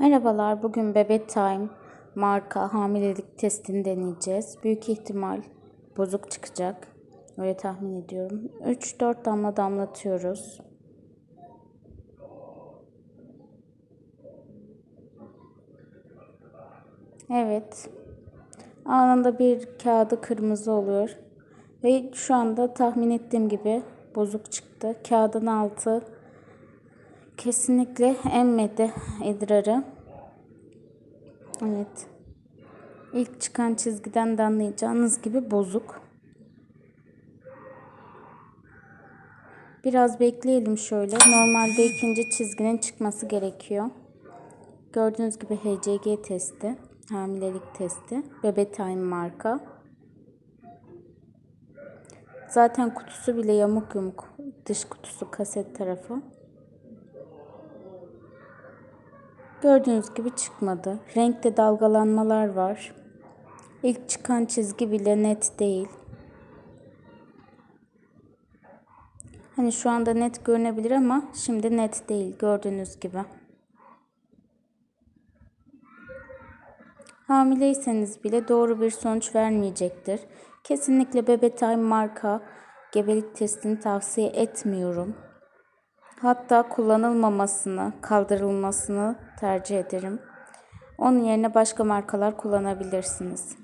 Merhabalar, bugün Bebek Time marka hamilelik testini deneyeceğiz. Büyük ihtimal bozuk çıkacak. Öyle tahmin ediyorum. 3-4 damla damlatıyoruz. Evet. Anında bir kağıdı kırmızı oluyor. Ve şu anda tahmin ettiğim gibi bozuk çıktı. Kağıdın altı kesinlikle emmedi idrarı. Evet. İlk çıkan çizgiden de anlayacağınız gibi bozuk. Biraz bekleyelim şöyle. Normalde ikinci çizginin çıkması gerekiyor. Gördüğünüz gibi HCG testi, hamilelik testi, Bebe Time marka. Zaten kutusu bile yamuk yumuk. Dış kutusu kaset tarafı. Gördüğünüz gibi çıkmadı. Renkte dalgalanmalar var. İlk çıkan çizgi bile net değil. Hani şu anda net görünebilir ama şimdi net değil gördüğünüz gibi. Hamileyseniz bile doğru bir sonuç vermeyecektir. Kesinlikle Bebetime marka gebelik testini tavsiye etmiyorum. Hatta kullanılmamasını, kaldırılmasını tercih ederim. Onun yerine başka markalar kullanabilirsiniz.